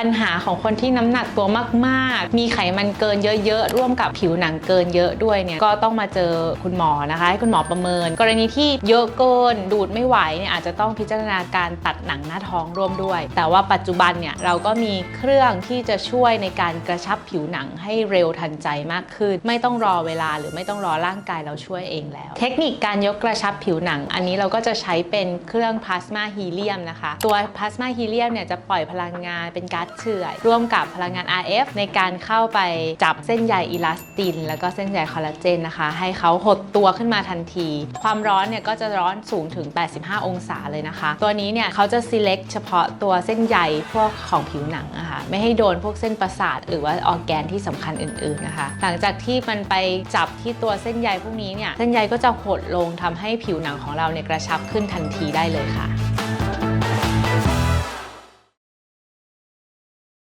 ปัญหาของคนที่น้ำหนักตัวมากๆ มีไขมันเกินเยอะๆ ร่วมกับผิวหนังเกินเยอะด้วยเนี่ย ก็ต้องมาเจอคุณหมอนะคะ ให้คุณหมอประเมิน กรณีที่เยอะเกินดูดไม่ไหวเนี่ยอาจจะต้องพิจารณาการตัดหนังหน้าท้องร่วมด้วย แต่ว่าปัจจุบันเนี่ยเราก็มีเครื่องที่จะช่วยในการกระชับผิวหนังให้เร็วทันใจมากขึ้น ไม่ต้องรอเวลาหรือไม่ต้องรอร่างกายเราช่วยเองแล้ว เทคนิคการยกกระชับผิวหนัง อันนี้เราก็จะใช้เป็นเครื่องพลาสมาฮีเลียมนะคะ ตัวพลาสมาฮีเลียมเนี่ยจะปล่อยพลังงานเป็นก๊าซเฉื่อยร่วมกับพลังงาน RF ในการเข้าไปจับเส้นใยอิลาสติน แล้วก็เส้นใยคอลลาเจนนะคะ ให้เขาหดตัวขึ้นมาทันที ความร้อนเนี่ยก็จะร้อนสูงถึง 85 องศาเลยนะคะ ตัวนี้เนี่ยเขาจะ select เฉพาะตัวเส้นใยพวกของผิวหนังอะคะไม่ให้โดนพวกเส้นประสาท หรือว่าออร์แกนที่สำคัญอื่นๆนะคะ หลังจากที่มันไปจับที่ตัวเส้นใยพวกนี้เนี่ยเส้นใยก็จะหดลงทำให้ผิวหนังของเราเนี่ยกระชับขึ้นทันทีได้เลยค่ะ